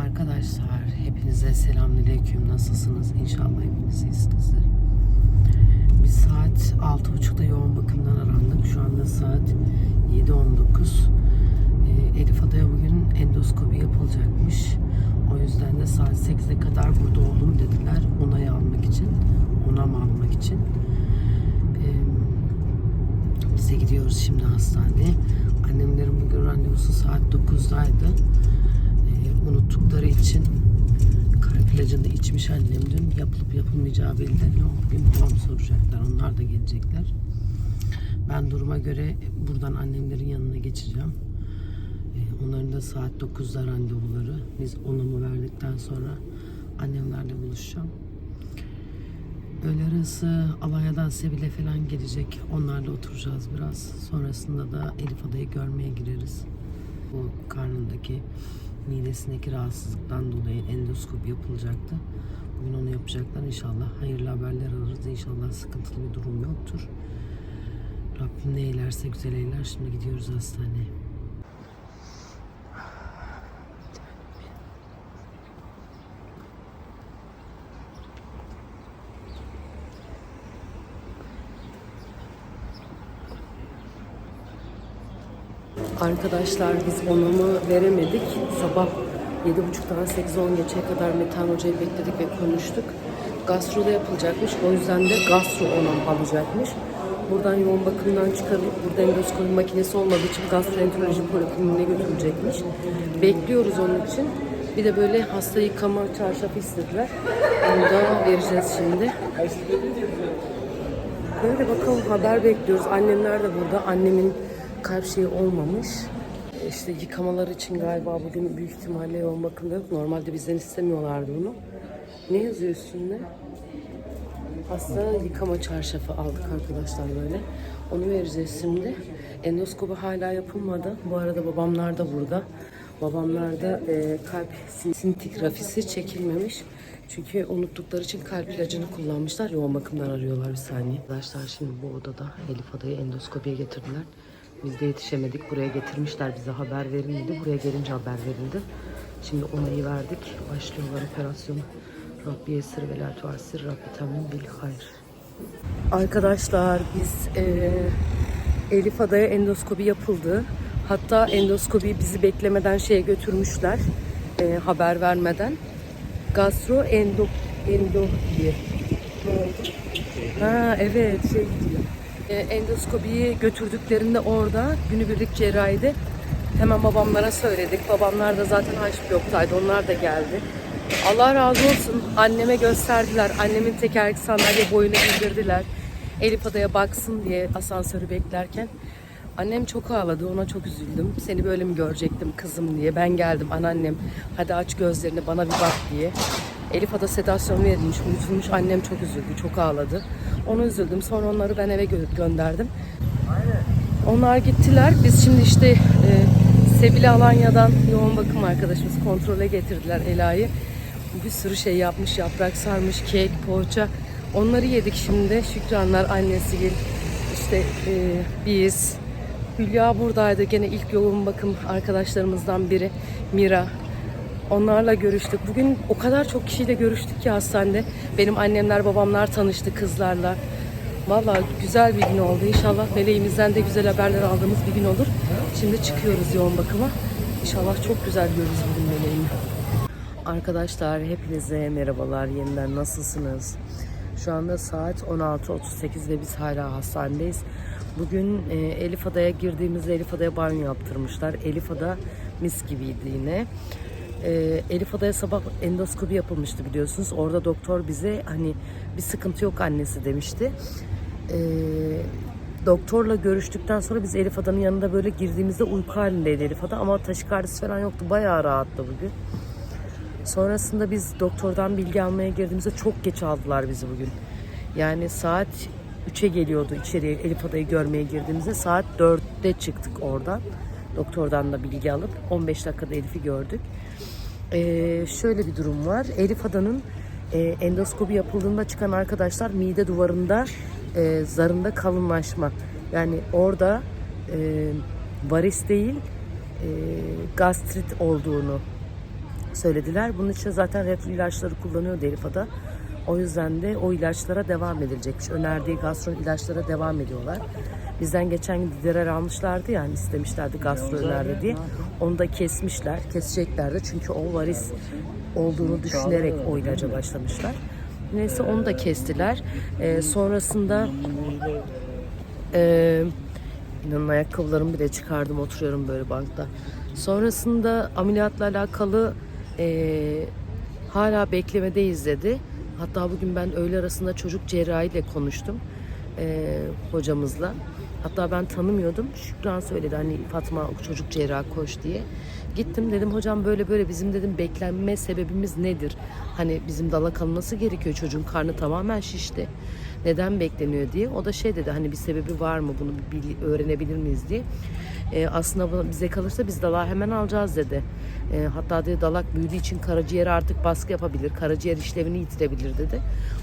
Arkadaşlar hepinize selamünaleyküm. Nasılsınız? İnşallah hepiniz iyisinizdir. Biz saat 6.30'da yoğun bakımdan arandık. Şu anda saat 7.19. Ee, Elif Ada'ya bugün endoskopi yapılacakmış. O yüzden de saat 8'e kadar burada olun dediler. Onayı almak için. Onam almak için. Ee, biz de gidiyoruz şimdi hastaneye. Annemlerin bugün randevusu saat 9'daydı. Unuttukları için kalp ilacını içmiş annem dün. Yapılıp yapılmayacağı belli değil. O gün babam soracaklar. Onlar da gelecekler. Ben duruma göre buradan annemlerin yanına geçeceğim. Ee, onların da saat 9'da randevuları. Biz onamı verdikten sonra annemlerle buluşacağım. Öğle arası Alanya'dan Seville falan gelecek. Onlarla oturacağız biraz. Sonrasında da Elif Ada'yı görmeye gireriz. Bu karnındaki midesindeki rahatsızlıktan dolayı endoskopi yapılacaktı. Bugün onu yapacaklar inşallah. Hayırlı haberler alırız. İnşallah sıkıntılı bir durum yoktur. Rabbim ne eylerse güzel eyler. Şimdi gidiyoruz hastaneye. Arkadaşlar biz onamı veremedik. Sabah 7.30'dan 8-10 geçeye kadar Metan Hoca'yı bekledik ve konuştuk. Gastroda yapılacakmış. O yüzden de gastro onam alacakmış. Buradan yoğun bakımdan çıkarılıp burada endoskopi makinesi olmadığı için gastroenteroloji polikliniğine götürülecekmiş. Bekliyoruz onun için. Bir de böyle hasta yıkama çarşafı istediler. Onu da vereceğiz şimdi. Böyle bakalım haber bekliyoruz. Annemler de burada. Annemin kalp şeyi olmamış. İşte yıkamalar için galiba bugün büyük ihtimalle yoğun bakımda yok. Normalde bizden istemiyorlardı bunu. Ne yazıyor üstünde? Hasta yıkama çarşafı aldık arkadaşlar böyle. Onu vereceğiz şimdi. Endoskopi hala yapılmadı. Bu arada babamlar da burada. Babamlar da e, kalp sintigrafisi çekilmemiş. Çünkü unuttukları için kalp ilacını kullanmışlar. Yoğun bakımdan arıyorlar bir saniye. Arkadaşlar şimdi bu odada Elif adayı endoskopiye getirdiler. Biz de yetişemedik. Buraya getirmişler bize haber verilmedi. Buraya gelince haber verildi. Şimdi onayı verdik. Başlıyorlar operasyonu. Rabbi yesir ve la tuasir. Rabbi temin bil hayr. Arkadaşlar biz e, Elif Ada'ya endoskopi yapıldı. Hatta endoskopiyi bizi beklemeden şeye götürmüşler. e, haber vermeden. Gastro endo endo diye. Ne? Ha evet şey diyor. E, endoskopiyi götürdüklerinde orada günübirlik cerrahide hemen babamlara söyledik. Babamlar da zaten yoktaydı. Onlar da geldi. Allah razı olsun. Anneme gösterdiler. Annemin tekerlek sandalye boyunu indirdiler. Elif Ada'ya baksın diye asansörü beklerken. Annem çok ağladı. Ona çok üzüldüm. Seni böyle mi görecektim kızım diye. Ben geldim anneannem. Hadi aç gözlerini bana bir bak diye. Elif Ada sedasyon verilmiş, uyutulmuş. Annem çok üzüldü, çok ağladı. Onu üzüldüm. Sonra onları ben eve gö- gönderdim. Onlar gittiler. Biz şimdi işte e, Sevili Alanya'dan yoğun bakım arkadaşımız kontrole getirdiler Ela'yı. Bir sürü şey yapmış, yaprak sarmış, kek, poğaça. Onları yedik şimdi. Şükranlar, annesi gel. İşte e, biz. Hülya buradaydı. Gene ilk yoğun bakım arkadaşlarımızdan biri. Mira. Onlarla görüştük. Bugün o kadar çok kişiyle görüştük ki hastanede. Benim annemler, babamlar tanıştı kızlarla. Vallahi güzel bir gün oldu. İnşallah meleğimizden de güzel haberler aldığımız bir gün olur. Şimdi çıkıyoruz yoğun bakıma. İnşallah çok güzel görürüz bugün meleğimi. Arkadaşlar hepinize merhabalar. Yeniden nasılsınız? Şu anda saat 16.38 ve biz hala hastanedeyiz. Bugün e, Elif Ada'ya girdiğimizde Elif Ada'ya banyo yaptırmışlar. Elif Ada mis gibiydi yine. E, Elif Ada'ya sabah endoskopi yapılmıştı biliyorsunuz. Orada doktor bize hani bir sıkıntı yok annesi demişti. E, doktorla görüştükten sonra biz Elif Ada'nın yanında böyle girdiğimizde uyku halindeydi Elif Ada ama taşikardisi falan yoktu. Bayağı rahattı bugün. Sonrasında biz doktordan bilgi almaya girdiğimizde çok geç aldılar bizi bugün. Yani saat 3'e geliyordu içeriye Elif Ada'yı görmeye girdiğimizde. Saat 4'te çıktık oradan. Doktordan da bilgi alıp 15 dakikada Elif'i gördük. Ee, şöyle bir durum var. Elif Ada'nın e, endoskopi yapıldığında çıkan arkadaşlar mide duvarında e, zarında kalınlaşma. Yani orada e, varis değil e, gastrit olduğunu söylediler. Bunun için zaten reflü ilaçları kullanıyordu Elif Ada. O yüzden de o ilaçlara devam edilecekmiş. Önerdiği gastro ilaçlara devam ediyorlar. Bizden geçen gün diderer almışlardı yani istemişlerdi gastro önerdi diye. Onu da kesmişler, keseceklerdi çünkü o varis olduğunu düşünerek o ilaca başlamışlar. Neyse onu da kestiler. Ee, sonrasında ee, inanın ayakkabılarımı bile çıkardım oturuyorum böyle bankta. Sonrasında ameliyatla alakalı ee, hala beklemedeyiz dedi. Hatta bugün ben öğle arasında çocuk cerrahiyle konuştum ee, hocamızla. Hatta ben tanımıyordum. Şükran söyledi hani Fatma çocuk cerrah koş diye. Gittim dedim hocam böyle böyle bizim dedim beklenme sebebimiz nedir? Hani bizim dala kalması gerekiyor çocuğun karnı tamamen şişti. Neden bekleniyor diye. O da şey dedi hani bir sebebi var mı bunu bil- öğrenebilir miyiz diye. Ee, aslında bize kalırsa biz dalağı hemen alacağız dedi. Ee, hatta dedi dalak büyüdüğü için karaciğere artık baskı yapabilir. Karaciğer işlevini yitirebilir dedi.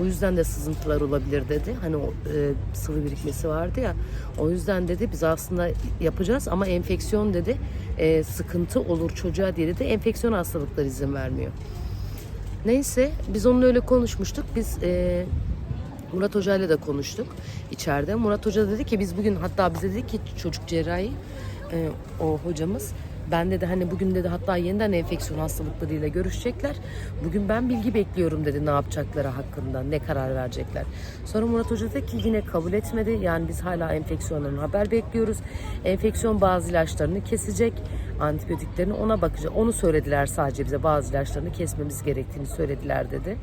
O yüzden de sızıntılar olabilir dedi. Hani o e, sıvı birikmesi vardı ya. O yüzden dedi biz aslında yapacağız ama enfeksiyon dedi e, sıkıntı olur çocuğa diye dedi. Enfeksiyon hastalıklar izin vermiyor. Neyse biz onunla öyle konuşmuştuk. Biz e, Murat Hoca ile de konuştuk içeride. Murat Hoca dedi ki biz bugün hatta bize dedi ki çocuk cerrahi e, o hocamız ben dedi hani bugün dedi hatta yeniden enfeksiyon hastalıklarıyla görüşecekler. Bugün ben bilgi bekliyorum dedi ne yapacakları hakkında, ne karar verecekler. Sonra Murat Hoca dedi ki yine kabul etmedi. Yani biz hala enfeksiyonların haber bekliyoruz. Enfeksiyon bazı ilaçlarını kesecek. Antibiyotiklerini ona bakacak. Onu söylediler sadece bize bazı ilaçlarını kesmemiz gerektiğini söylediler dedi.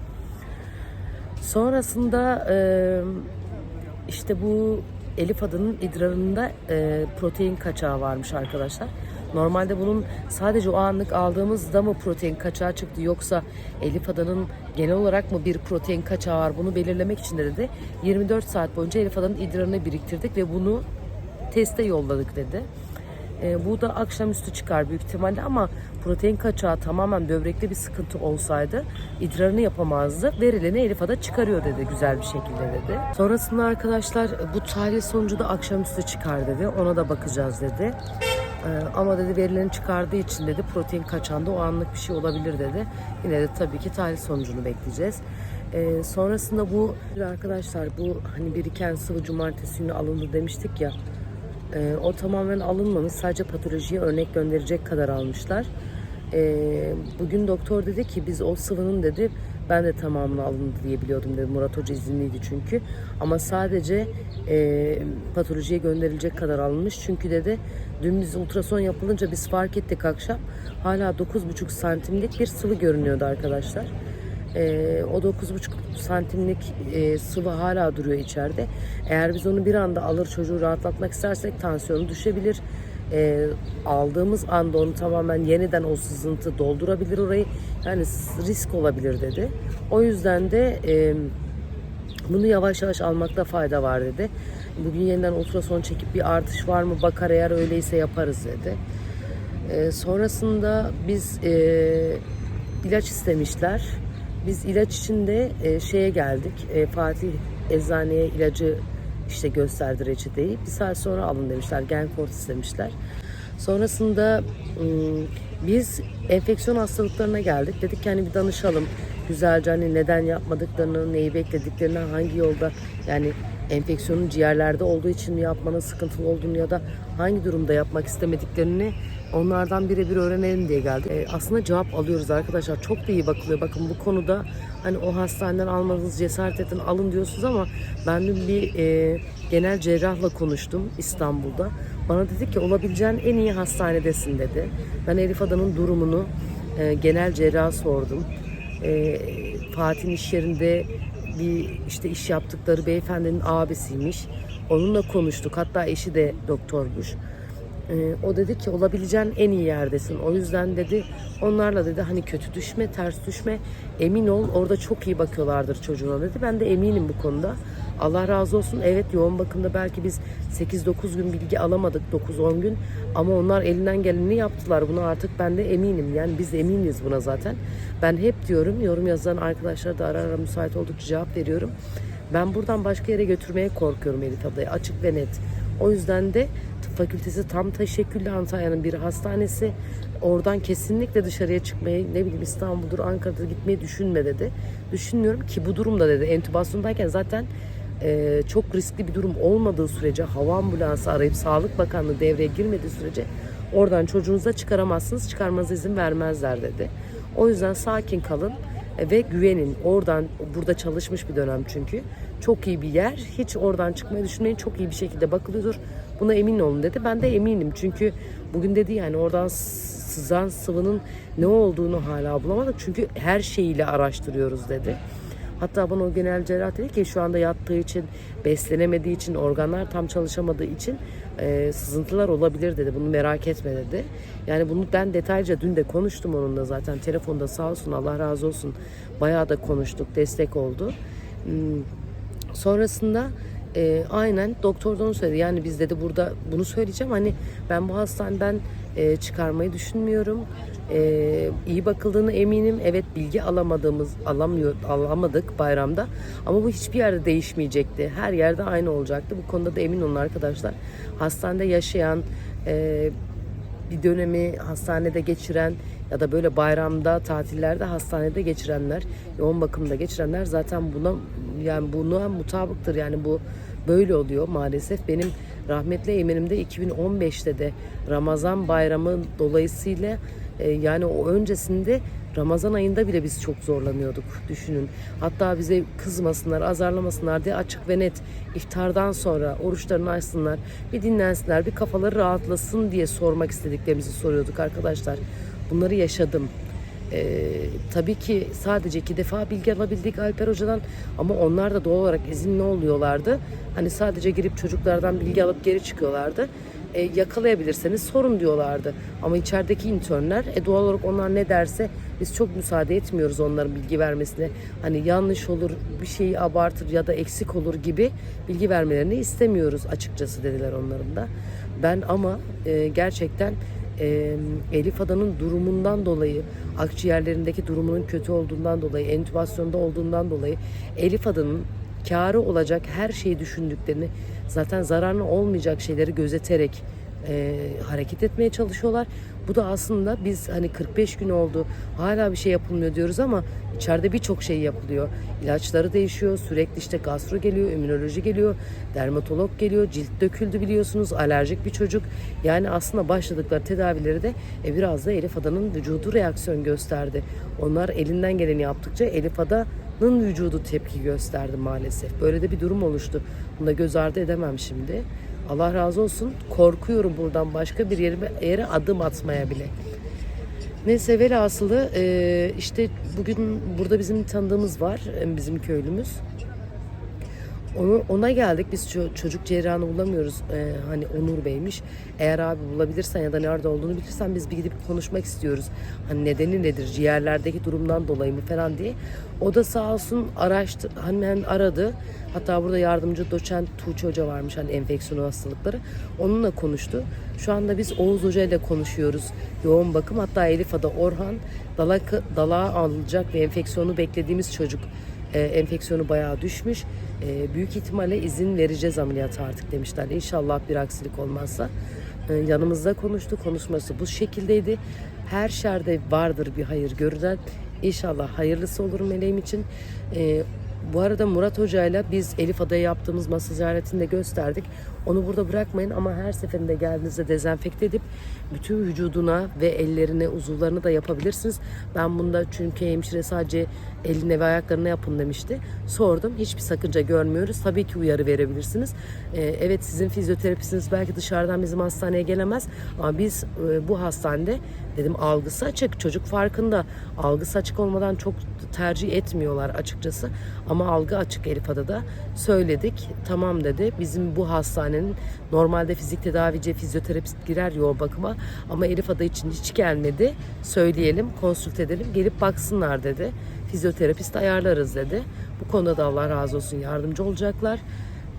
Sonrasında işte bu Elif adının idrarında protein kaçağı varmış arkadaşlar. Normalde bunun sadece o anlık aldığımızda mı protein kaçağı çıktı yoksa Elif adanın genel olarak mı bir protein kaçağı var bunu belirlemek için de dedi. 24 saat boyunca Elif adanın idrarını biriktirdik ve bunu teste yolladık dedi. E, bu da akşamüstü çıkar büyük ihtimalle ama protein kaçağı tamamen böbrekte bir sıkıntı olsaydı idrarını yapamazdı. Verileni Elif Ada çıkarıyor dedi güzel bir şekilde dedi. Sonrasında arkadaşlar bu tahlil sonucu da akşamüstü çıkar dedi. Ona da bakacağız dedi. E, ama dedi verileni çıkardığı için dedi protein kaçağında o anlık bir şey olabilir dedi. Yine de tabii ki tahlil sonucunu bekleyeceğiz. E, sonrasında bu arkadaşlar bu hani biriken sıvı cumartesi günü alındı demiştik ya. Ee, o tamamen alınmamış. Sadece patolojiye örnek gönderecek kadar almışlar. Ee, bugün doktor dedi ki biz o sıvının dedi ben de tamamını alındı diye dedi. Murat Hoca izinliydi çünkü. Ama sadece e, patolojiye gönderilecek kadar alınmış. Çünkü dedi dün biz ultrason yapılınca biz fark ettik akşam. Hala 9,5 santimlik bir sıvı görünüyordu arkadaşlar. Ee, o 9,5 santimlik e, sıvı hala duruyor içeride. Eğer biz onu bir anda alır çocuğu rahatlatmak istersek tansiyonu düşebilir. Ee, aldığımız anda onu tamamen yeniden o sızıntı doldurabilir orayı. Yani risk olabilir dedi. O yüzden de e, bunu yavaş yavaş almakta fayda var dedi. Bugün yeniden ultrason çekip bir artış var mı bakar eğer öyleyse yaparız dedi. Ee, sonrasında biz e, ilaç istemişler. Biz ilaç için de e, şeye geldik. E, Fatih eczaneye ilacı işte gösterdi reçeteyi. Bir saat sonra alın demişler. Genkort istemişler. Sonrasında ım, biz enfeksiyon hastalıklarına geldik. Dedik ki hani bir danışalım. Güzelce hani neden yapmadıklarını, neyi beklediklerini, hangi yolda yani enfeksiyonun ciğerlerde olduğu için yapmanın sıkıntılı olduğunu ya da hangi durumda yapmak istemediklerini onlardan birebir öğrenelim diye geldik. Ee, aslında cevap alıyoruz arkadaşlar. Çok da iyi bakılıyor. Bakın bu konuda hani o hastaneden almanız cesaret edin alın diyorsunuz ama ben dün bir e, genel cerrahla konuştum İstanbul'da. Bana dedi ki olabileceğin en iyi hastanedesin dedi. Ben Elif Adan'ın durumunu e, genel cerraha sordum. E, Fatih'in iş yerinde bir işte iş yaptıkları beyefendinin abisiymiş. Onunla konuştuk. Hatta eşi de doktormuş. Ee, o dedi ki olabileceğin en iyi yerdesin. O yüzden dedi onlarla dedi hani kötü düşme, ters düşme. Emin ol orada çok iyi bakıyorlardır çocuğuna dedi. Ben de eminim bu konuda. Allah razı olsun. Evet yoğun bakımda belki biz 8-9 gün bilgi alamadık 9-10 gün ama onlar elinden geleni yaptılar. Buna artık ben de eminim. Yani biz eminiz buna zaten. Ben hep diyorum yorum yazan arkadaşlara da ara ara müsait oldukça cevap veriyorum. Ben buradan başka yere götürmeye korkuyorum Elif ablayı açık ve net. O yüzden de fakültesi tam teşekküllü Antalya'nın bir hastanesi. oradan kesinlikle dışarıya çıkmayı ne bileyim İstanbul'dur Ankara'da gitmeyi düşünme dedi. Düşünmüyorum ki bu durumda dedi entübasyondayken zaten e, çok riskli bir durum olmadığı sürece hava ambulansı arayıp Sağlık Bakanlığı devreye girmediği sürece oradan çocuğunuza çıkaramazsınız çıkarmanıza izin vermezler dedi. O yüzden sakin kalın e, ve güvenin. Oradan burada çalışmış bir dönem çünkü. Çok iyi bir yer. Hiç oradan çıkmayı düşünmeyin. Çok iyi bir şekilde bakılıyordur. Buna emin olun dedi. Ben de eminim. Çünkü bugün dedi yani oradan sızan sıvının ne olduğunu hala bulamadık. Çünkü her şeyiyle araştırıyoruz dedi. Hatta bana o genel cerrah dedi ki şu anda yattığı için, beslenemediği için, organlar tam çalışamadığı için e, sızıntılar olabilir dedi. Bunu merak etme dedi. Yani bunu ben detaylıca dün de konuştum onunla zaten. Telefonda sağ olsun Allah razı olsun. Bayağı da konuştuk, destek oldu. Hmm, Sonrasında e, aynen doktor da onu söyledi. Yani biz dedi burada bunu söyleyeceğim. Hani ben bu hastaneden e, çıkarmayı düşünmüyorum. E, iyi bakıldığını eminim. Evet bilgi alamadığımız alamıyor alamadık bayramda. Ama bu hiçbir yerde değişmeyecekti. Her yerde aynı olacaktı. Bu konuda da emin olun arkadaşlar. Hastanede yaşayan e, bir dönemi hastanede geçiren ya da böyle bayramda, tatillerde hastanede geçirenler, yoğun bakımda geçirenler zaten buna yani buna mutabıktır. Yani bu böyle oluyor maalesef. Benim rahmetli eminimde 2015'te de Ramazan bayramı dolayısıyla e, yani o öncesinde Ramazan ayında bile biz çok zorlanıyorduk düşünün. Hatta bize kızmasınlar, azarlamasınlar diye açık ve net iftardan sonra oruçlarını açsınlar, bir dinlensinler, bir kafaları rahatlasın diye sormak istediklerimizi soruyorduk arkadaşlar. Bunları yaşadım. Ee, tabii ki sadece iki defa bilgi alabildik Alper Hoca'dan ama onlar da doğal olarak izinli oluyorlardı. Hani sadece girip çocuklardan bilgi alıp geri çıkıyorlardı. Ee, yakalayabilirseniz sorun diyorlardı. Ama içerideki internler e, doğal olarak onlar ne derse biz çok müsaade etmiyoruz onların bilgi vermesine. Hani yanlış olur, bir şeyi abartır ya da eksik olur gibi bilgi vermelerini istemiyoruz açıkçası dediler onların da. Ben ama e, gerçekten e, Elif Adan'ın durumundan dolayı, akciğerlerindeki durumunun kötü olduğundan dolayı, entübasyonda olduğundan dolayı Elif Adan'ın karı olacak her şeyi düşündüklerini, zaten zararlı olmayacak şeyleri gözeterek e, hareket etmeye çalışıyorlar. Bu da aslında biz hani 45 gün oldu hala bir şey yapılmıyor diyoruz ama içeride birçok şey yapılıyor. İlaçları değişiyor, sürekli işte gastro geliyor, immünoloji geliyor, dermatolog geliyor, cilt döküldü biliyorsunuz, alerjik bir çocuk. Yani aslında başladıkları tedavileri de e, biraz da Elif Ada'nın vücudu reaksiyon gösterdi. Onlar elinden geleni yaptıkça Elif Ada'nın vücudu tepki gösterdi maalesef. Böyle de bir durum oluştu. Bunu da göz ardı edemem şimdi. Allah razı olsun. Korkuyorum buradan başka bir yere, yere adım atmaya bile. Neyse velhasılı işte bugün burada bizim tanıdığımız var. Bizim köylümüz. Onu, ona geldik. Biz ço- çocuk cerrahını bulamıyoruz. Ee, hani Onur Bey'miş. Eğer abi bulabilirsen ya da nerede olduğunu bilirsen biz bir gidip konuşmak istiyoruz. Hani nedeni nedir? Ciğerlerdeki durumdan dolayı mı falan diye. O da sağ olsun araştı, hemen aradı. Hatta burada yardımcı doçent Tuğçe Hoca varmış hani enfeksiyon hastalıkları. Onunla konuştu. Şu anda biz Oğuz Hoca ile konuşuyoruz. Yoğun bakım. Hatta Elif Ada Orhan dala, dalağa alacak ve enfeksiyonu beklediğimiz çocuk e, enfeksiyonu bayağı düşmüş. E, büyük ihtimalle izin vereceğiz ameliyata artık demişler. İnşallah bir aksilik olmazsa. E, yanımızda konuştu. Konuşması bu şekildeydi. Her şerde vardır bir hayır görülen. İnşallah hayırlısı olur meleğim için. E, bu arada Murat Hoca ile biz Elif Ada'ya yaptığımız masa ziyaretini de gösterdik. Onu burada bırakmayın ama her seferinde geldiğinizde dezenfekte edip bütün vücuduna ve ellerine, uzuvlarını da yapabilirsiniz. Ben bunda çünkü hemşire sadece eline ve ayaklarına yapın demişti. Sordum. Hiçbir sakınca görmüyoruz. Tabii ki uyarı verebilirsiniz. Ee, evet sizin fizyoterapistiniz belki dışarıdan bizim hastaneye gelemez ama biz e, bu hastanede dedim algısı açık. Çocuk farkında. Algısı açık olmadan çok tercih etmiyorlar açıkçası. Ama algı açık Elif Ada'da. Söyledik. Tamam dedi. Bizim bu hastanenin normalde fizik tedavici, fizyoterapist girer yoğun bakıma ama Elif Ada için hiç gelmedi. Söyleyelim, konsült edelim, gelip baksınlar dedi. Fizyoterapist ayarlarız dedi. Bu konuda da Allah razı olsun yardımcı olacaklar.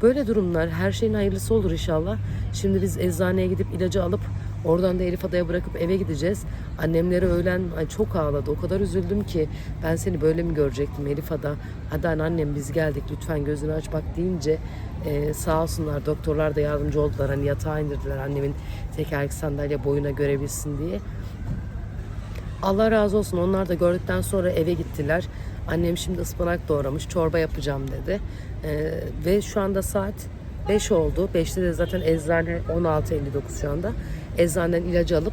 Böyle durumlar her şeyin hayırlısı olur inşallah. Şimdi biz eczaneye gidip ilacı alıp oradan da Elif Ada'ya bırakıp eve gideceğiz. Annemleri öğlen ay çok ağladı. O kadar üzüldüm ki ben seni böyle mi görecektim Elif Ada? Hadi annem biz geldik lütfen gözünü aç bak deyince e, sağ olsunlar doktorlar da yardımcı oldular. Hani yatağa indirdiler annemin tekerlekli sandalye boyuna görebilsin diye. Allah razı olsun onlar da gördükten sonra eve gittiler. Annem şimdi ıspanak doğramış, çorba yapacağım dedi. Ee, ve şu anda saat 5 oldu. 5'te de zaten eczane 16.59 şu anda. Eczaneden ilacı alıp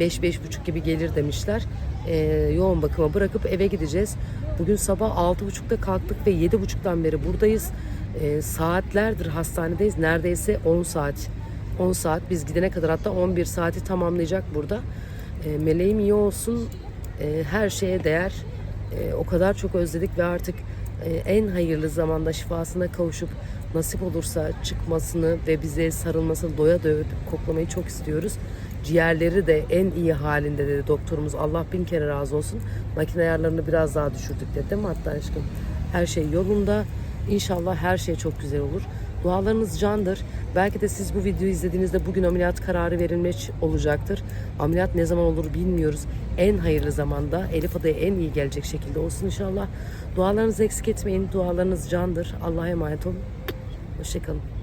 5-5.30 gibi gelir demişler. Ee, yoğun bakıma bırakıp eve gideceğiz. Bugün sabah 6.30'da kalktık ve 7.30'dan beri buradayız. Ee, saatlerdir hastanedeyiz. Neredeyse 10 saat. 10 saat biz gidene kadar hatta 11 saati tamamlayacak burada. E, meleğim iyi olsun. E, her şeye değer. E, o kadar çok özledik ve artık e, en hayırlı zamanda şifasına kavuşup nasip olursa çıkmasını ve bize sarılmasını doya doya koklamayı çok istiyoruz. Ciğerleri de en iyi halinde dedi doktorumuz. Allah bin kere razı olsun. Makine ayarlarını biraz daha düşürdük dedi değil mi hatta aşkım? Her şey yolunda. İnşallah her şey çok güzel olur. Dualarınız candır. Belki de siz bu videoyu izlediğinizde bugün ameliyat kararı verilmiş olacaktır. Ameliyat ne zaman olur bilmiyoruz. En hayırlı zamanda Elif Ada'ya en iyi gelecek şekilde olsun inşallah. Dualarınızı eksik etmeyin. Dualarınız candır. Allah'a emanet olun. Hoşçakalın.